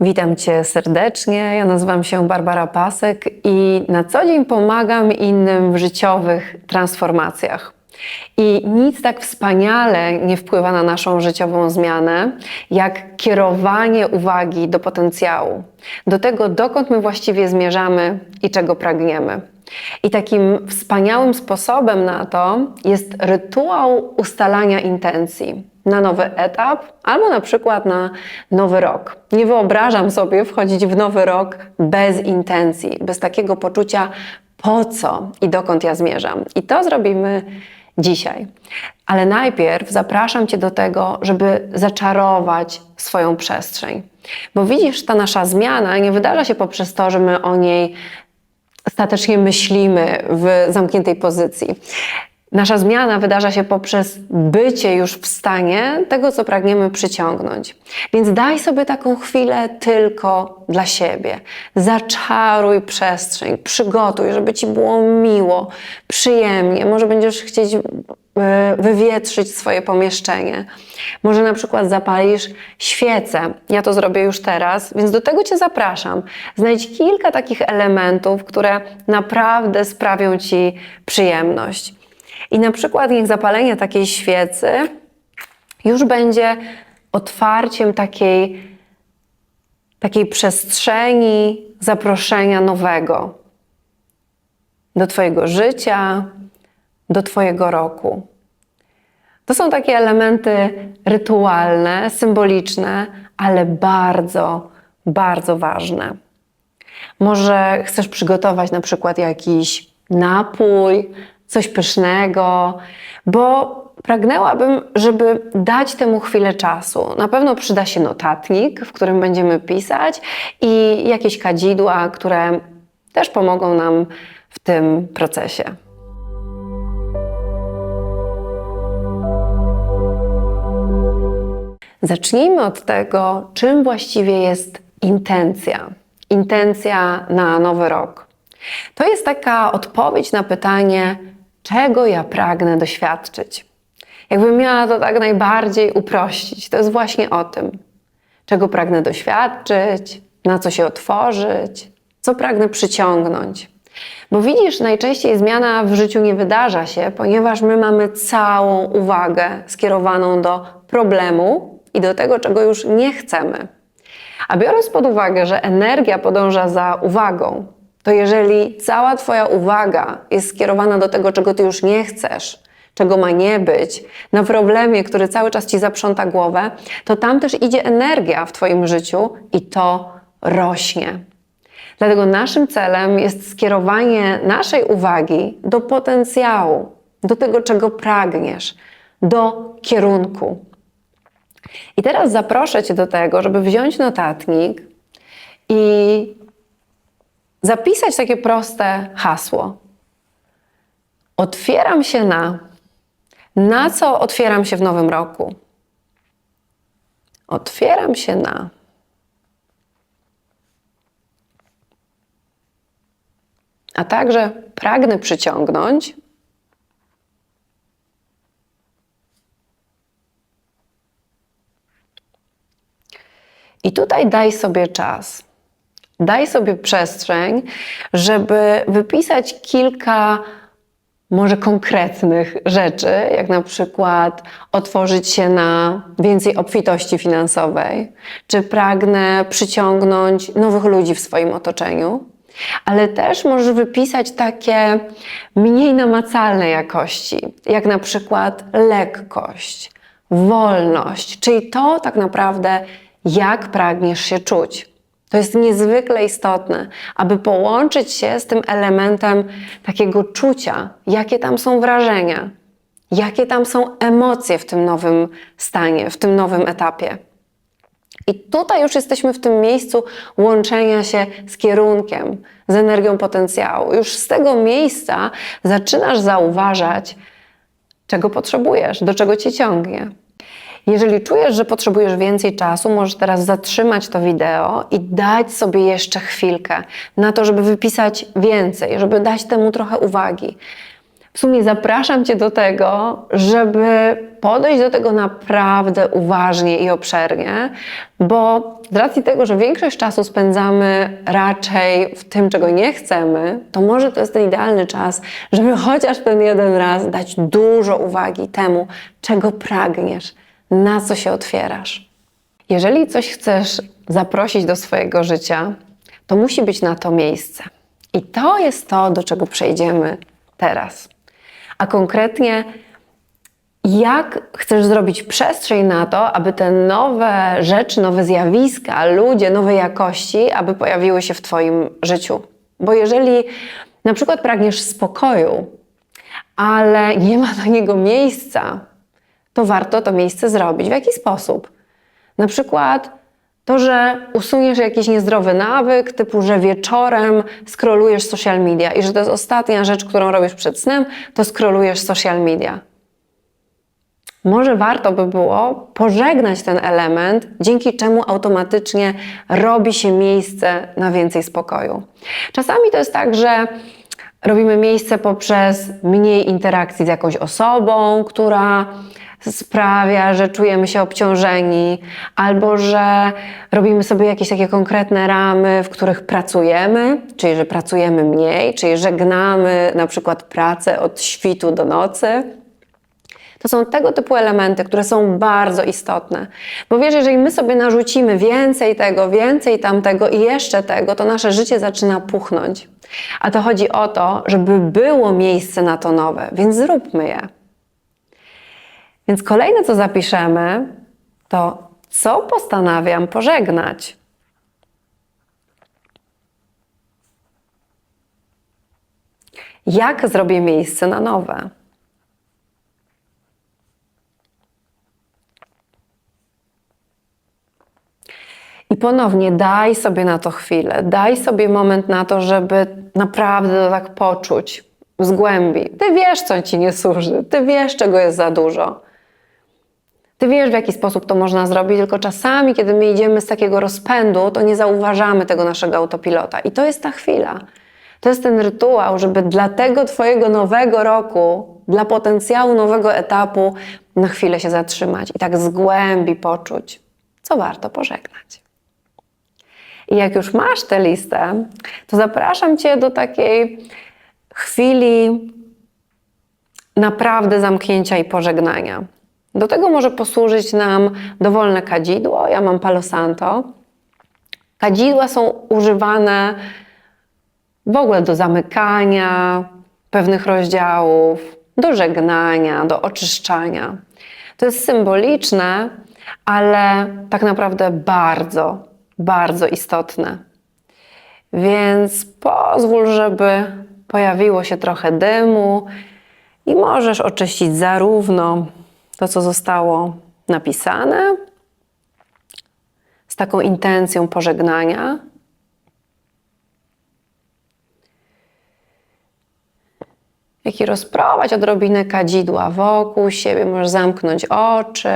Witam Cię serdecznie. Ja nazywam się Barbara Pasek i na co dzień pomagam innym w życiowych transformacjach. I nic tak wspaniale nie wpływa na naszą życiową zmianę, jak kierowanie uwagi do potencjału, do tego, dokąd my właściwie zmierzamy i czego pragniemy. I takim wspaniałym sposobem na to jest rytuał ustalania intencji na nowy etap albo na przykład na nowy rok. Nie wyobrażam sobie wchodzić w nowy rok bez intencji, bez takiego poczucia po co i dokąd ja zmierzam. I to zrobimy dzisiaj. Ale najpierw zapraszam Cię do tego, żeby zaczarować swoją przestrzeń. Bo widzisz, ta nasza zmiana nie wydarza się poprzez to, że my o niej ostatecznie myślimy w zamkniętej pozycji. Nasza zmiana wydarza się poprzez bycie już w stanie tego, co pragniemy przyciągnąć. Więc daj sobie taką chwilę tylko dla siebie. Zaczaruj przestrzeń, przygotuj, żeby ci było miło, przyjemnie. Może będziesz chcieć e, wywietrzyć swoje pomieszczenie. Może na przykład zapalisz świecę. Ja to zrobię już teraz, więc do tego Cię zapraszam. Znajdź kilka takich elementów, które naprawdę sprawią Ci przyjemność. I na przykład niech zapalenie takiej świecy już będzie otwarciem takiej, takiej przestrzeni zaproszenia nowego do Twojego życia, do Twojego roku. To są takie elementy rytualne, symboliczne, ale bardzo, bardzo ważne. Może chcesz przygotować na przykład jakiś napój, coś pysznego, bo pragnęłabym, żeby dać temu chwilę czasu. Na pewno przyda się notatnik, w którym będziemy pisać i jakieś kadzidła, które też pomogą nam w tym procesie. Zacznijmy od tego, czym właściwie jest intencja. Intencja na nowy rok. To jest taka odpowiedź na pytanie, czego ja pragnę doświadczyć. Jakbym miała to tak najbardziej uprościć, to jest właśnie o tym, czego pragnę doświadczyć, na co się otworzyć, co pragnę przyciągnąć. Bo widzisz, najczęściej zmiana w życiu nie wydarza się, ponieważ my mamy całą uwagę skierowaną do problemu i do tego, czego już nie chcemy. A biorąc pod uwagę, że energia podąża za uwagą, to jeżeli cała Twoja uwaga jest skierowana do tego, czego Ty już nie chcesz, czego ma nie być, na problemie, który cały czas Ci zaprząta głowę, to tam też idzie energia w Twoim życiu i to rośnie. Dlatego naszym celem jest skierowanie naszej uwagi do potencjału, do tego, czego pragniesz, do kierunku. I teraz zaproszę Cię do tego, żeby wziąć notatnik i zapisać takie proste hasło. Otwieram się na. Na co otwieram się w nowym roku? Otwieram się na. A także pragnę przyciągnąć I tutaj daj sobie czas. Daj sobie przestrzeń, żeby wypisać kilka może konkretnych rzeczy, jak na przykład otworzyć się na więcej obfitości finansowej, czy pragnę przyciągnąć nowych ludzi w swoim otoczeniu, ale też możesz wypisać takie mniej namacalne jakości, jak na przykład lekkość, wolność, czyli to tak naprawdę, jak pragniesz się czuć. To jest niezwykle istotne, aby połączyć się z tym elementem takiego czucia, jakie tam są wrażenia, jakie tam są emocje w tym nowym stanie, w tym nowym etapie. I tutaj już jesteśmy w tym miejscu łączenia się z kierunkiem, z energią potencjału. Już z tego miejsca zaczynasz zauważać, czego potrzebujesz, do czego cię ciągnie. Jeżeli czujesz, że potrzebujesz więcej czasu, możesz teraz zatrzymać to wideo i dać sobie jeszcze chwilkę na to, żeby wypisać więcej, żeby dać temu trochę uwagi. W sumie zapraszam Cię do tego, żeby podejść do tego naprawdę uważnie i obszernie, bo z racji tego, że większość czasu spędzamy raczej w tym, czego nie chcemy, to może to jest ten idealny czas, żeby chociaż ten jeden raz dać dużo uwagi temu, czego pragniesz, na co się otwierasz. Jeżeli coś chcesz zaprosić do swojego życia, to musi być na to miejsce. I to jest to, do czego przejdziemy teraz. A konkretnie, jak chcesz zrobić przestrzeń na to, aby te nowe rzeczy, nowe zjawiska, ludzie, nowe jakości, aby pojawiły się w Twoim życiu. Bo jeżeli na przykład pragniesz spokoju, ale nie ma do niego miejsca, to warto to miejsce zrobić. W jaki sposób? Na przykład to, że usuniesz jakiś niezdrowy nawyk, typu, że wieczorem scrollujesz social media i że to jest ostatnia rzecz, którą robisz przed snem, to scrollujesz social media. Może warto by było pożegnać ten element, dzięki czemu automatycznie robi się miejsce na więcej spokoju. Czasami to jest tak, że robimy miejsce poprzez mniej interakcji z jakąś osobą, która sprawia, że czujemy się obciążeni, albo że robimy sobie jakieś takie konkretne ramy, w których pracujemy, czyli że pracujemy mniej, czyli żegnamy na przykład pracę od świtu do nocy. To są tego typu elementy, które są bardzo istotne. Bo wiesz, jeżeli my sobie narzucimy więcej tego, więcej tamtego i jeszcze tego, to nasze życie zaczyna puchnąć. A to chodzi o to, żeby było miejsce na to nowe, więc zróbmy je. Więc kolejne, co zapiszemy, to co postanawiam pożegnać. Jak zrobię miejsce na nowe? I ponownie daj sobie na to chwilę, daj sobie moment na to, żeby naprawdę to tak poczuć z głębi. Ty wiesz, co ci nie służy, ty wiesz, czego jest za dużo. Ty wiesz, w jaki sposób to można zrobić, tylko czasami, kiedy my idziemy z takiego rozpędu, to nie zauważamy tego naszego autopilota. I to jest ta chwila. To jest ten rytuał, żeby dla tego Twojego nowego roku, dla potencjału nowego etapu, na chwilę się zatrzymać i tak z głębi poczuć, co warto pożegnać. I jak już masz tę listę, to zapraszam Cię do takiej chwili naprawdę zamknięcia i pożegnania. Do tego może posłużyć nam dowolne kadzidło. Ja mam Palo Santo. Kadzidła są używane w ogóle do zamykania pewnych rozdziałów, do żegnania, do oczyszczania. To jest symboliczne, ale tak naprawdę bardzo, bardzo istotne. Więc pozwól, żeby pojawiło się trochę dymu i możesz oczyścić zarówno to, co zostało napisane, z taką intencją pożegnania. Jak i rozprowadź odrobinę kadzidła wokół siebie, możesz zamknąć oczy,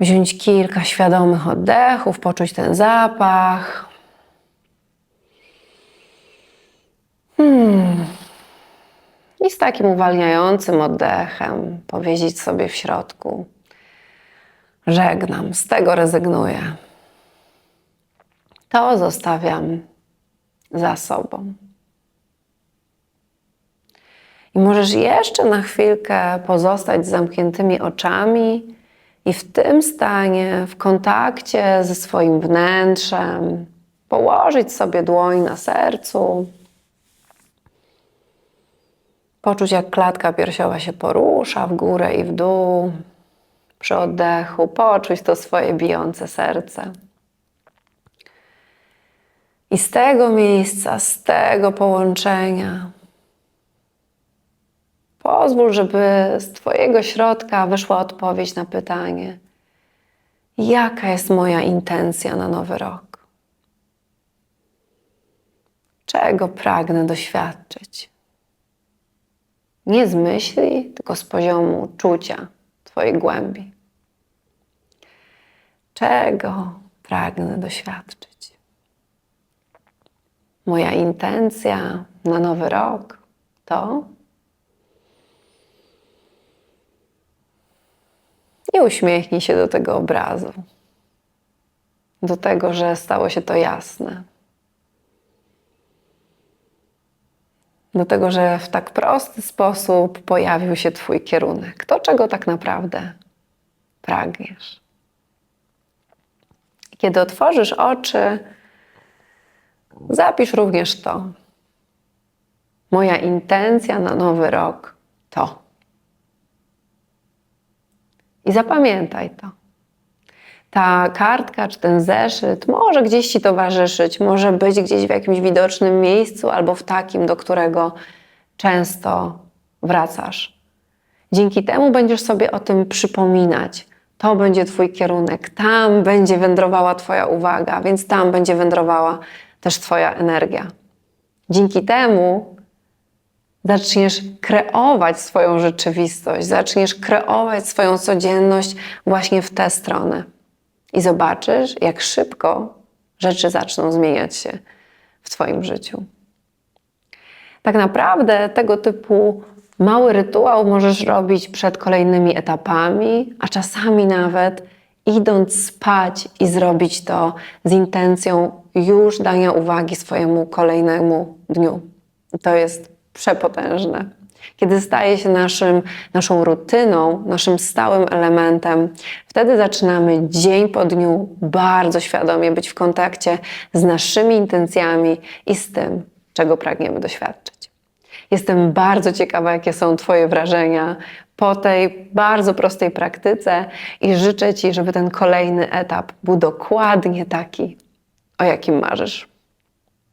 wziąć kilka świadomych oddechów, poczuć ten zapach. Hmm. I z takim uwalniającym oddechem powiedzieć sobie w środku: Żegnam, z tego rezygnuję. To zostawiam za sobą. I możesz jeszcze na chwilkę pozostać z zamkniętymi oczami i w tym stanie, w kontakcie ze swoim wnętrzem, położyć sobie dłoń na sercu Poczuć, jak klatka piersiowa się porusza w górę i w dół przy oddechu. Poczuć to swoje bijące serce. I z tego miejsca, z tego połączenia, pozwól, żeby z Twojego środka wyszła odpowiedź na pytanie: jaka jest moja intencja na nowy rok? Czego pragnę doświadczyć? Nie z myśli, tylko z poziomu czucia Twojej głębi. Czego pragnę doświadczyć? moja intencja na nowy rok to. I uśmiechnij się do tego obrazu, do tego, że stało się to jasne. Do tego, że w tak prosty sposób pojawił się Twój kierunek. To, czego tak naprawdę pragniesz. Kiedy otworzysz oczy, zapisz również to. Moja intencja na nowy rok to. I zapamiętaj to. Ta kartka czy ten zeszyt może gdzieś ci towarzyszyć, może być gdzieś w jakimś widocznym miejscu albo w takim, do którego często wracasz. Dzięki temu będziesz sobie o tym przypominać. To będzie Twój kierunek, tam będzie wędrowała Twoja uwaga, więc tam będzie wędrowała też Twoja energia. Dzięki temu zaczniesz kreować swoją rzeczywistość, zaczniesz kreować swoją codzienność właśnie w tę stronę. I zobaczysz, jak szybko rzeczy zaczną zmieniać się w Twoim życiu. Tak naprawdę tego typu mały rytuał możesz robić przed kolejnymi etapami, a czasami nawet idąc spać i zrobić to z intencją już dania uwagi swojemu kolejnemu dniu. To jest przepotężne. Kiedy staje się naszym, naszą rutyną, naszym stałym elementem, wtedy zaczynamy dzień po dniu bardzo świadomie być w kontakcie z naszymi intencjami i z tym, czego pragniemy doświadczyć. Jestem bardzo ciekawa, jakie są Twoje wrażenia po tej bardzo prostej praktyce i życzę Ci, żeby ten kolejny etap był dokładnie taki, o jakim marzysz.